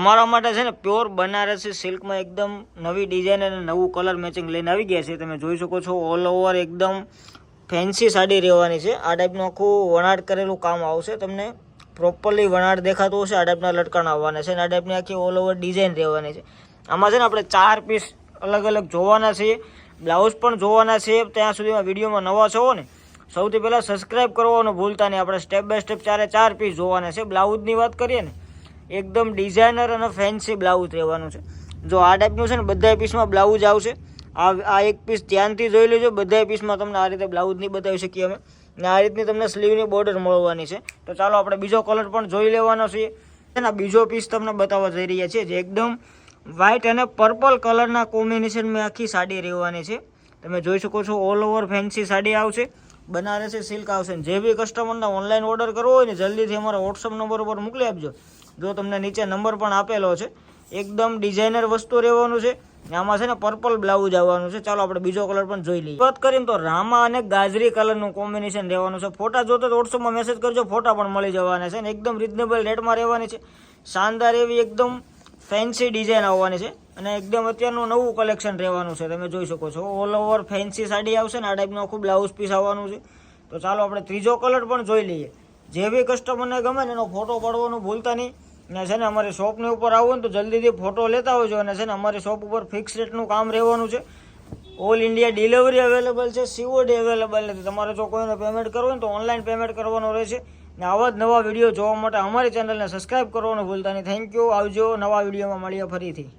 અમારા માટે છે ને પ્યોર બનારસી સિલ્કમાં એકદમ નવી ડિઝાઇન અને નવું કલર મેચિંગ લઈને આવી ગયા છે. તમે જોઈ શકો છો ઓલ ઓવર એકદમ ફેન્સી સાડી રહેવાની છે. આ ટાઈપનું આખું વણાટ કરેલું કામ આવશે તમને. પ્રોપરલી વણાટ દેખાતું હશે, આ ટાઈપના લટકણ આવવાના છે અને આ ટાઈપની આખી ઓલ ઓવર ડિઝાઇન રહેવાની છે. આમાં છે ને આપણે ચાર પીસ અલગ અલગ જોવાના છીએ. બ્લાઉઝ પણ જોવાના છે. ત્યાં સુધીમાં વિડીયોમાં નવા છો ને, સૌથી પહેલાં સબસ્ક્રાઇબ કરવાનું ભૂલતા નહીં. આપણે સ્ટેપ બાય સ્ટેપ ચારે ચાર પીસ જોવાના છે. બ્લાઉઝની વાત કરીએ ને એકદમ ડિઝાઇનર અને ફેન્સી બ્લાઉઝ રહેવાનું છે. જો આ ટાઈપનું છે ને બધા પીસમાં બ્લાઉઝ આવશે. આ આ એક પીસ ધ્યાનથી જોઈ લેજો બધા પીસમાં તમને આ રીતે બ્લાઉઝ નહીં બતાવી શકીએ અમે. ને આ રીતની તમને સ્લીવની બોર્ડર મળવાની છે. તો ચાલો આપણે બીજો કલર પણ જોઈ લેવાનો છે. અને બીજો પીસ તમને બતાવવા જઈ રહ્યા છીએ, જે એકદમ વ્હાઇટ અને પર્પલ કલરના કોમ્બિનેશનમાં આખી સાડી રહેવાની છે. તમે જોઈ શકો છો ઓલ ઓવર ફેન્સી સાડી આવશે. બનારસી સિલ્ક આવશે જે બી કસ્ટમરને ઓનલાઈન ઓર્ડર કરવો હોય ને, જલ્દીથી અમારા વોટ્સઅપ નંબર ઉપર મોકલી આપજો. જો તમને નીચે નંબર પણ આપેલો છે, એકદમ ડિઝાઇનર વસ્તુ રહેવાનું છે આમાં છે ને પર્પલ બ્લાઉઝ આવવાનું છે. ચાલો આપણે બીજો કલર પણ જોઈ લઈએ. વાત કરીએ તો રામા અને ગાજરી કલરનું કોમ્બિનેશન રહેવાનું છે. ફોટા જોતો તો વોટ્સઅપમાં મેસેજ કરજો, ફોટા પણ મળી જવાના છે ને. એકદમ રિઝનેબલ રેટમાં રહેવાની છે. શાનદાર એવી એકદમ ફેન્સી ડિઝાઇન આવવાની છે. અને એકદમ અત્યારનું નવું કલેક્શન રહેવાનું છે, તમે જોઈ શકો છો. ઓલ ઓવર ફેન્સી સાડી આવશે ને, આ ટાઈપનો આખું બ્લાઉઝ પીસ આવવાનું છે. તો ચાલો આપણે ત્રીજો કલર પણ જોઈ લઈએ. જે બી કસ્ટમરને ગમે ને એનો ફોટો પાડવાનું ભૂલતા નહીં. ને છે ને, અમારી શોપની ઉપર આવો ને તો જલ્દીથી ફોટો લેતા આવજો અને છે ને, અમારી શોપ ઉપર ફિક્સ રેટનું કામ રહેવાનું છે. ઓલ ઇન્ડિયા ડિલિવરી અવેલેબલ છે સીઓડી અવેલેબલ નથી. તમારે જો કોઈને પેમેન્ટ કરવું હોય ને તો ઓનલાઈન પેમેન્ટ કરવાનું રહેશે. ને આવા જ નવા વીડિયો જોવા માટે અમારી ચેનલને સબસ્ક્રાઇબ કરવાનું ભૂલતા નહીં. થેન્ક યુ આવજો નવા વિડીયોમાં મળીએ ફરીથી.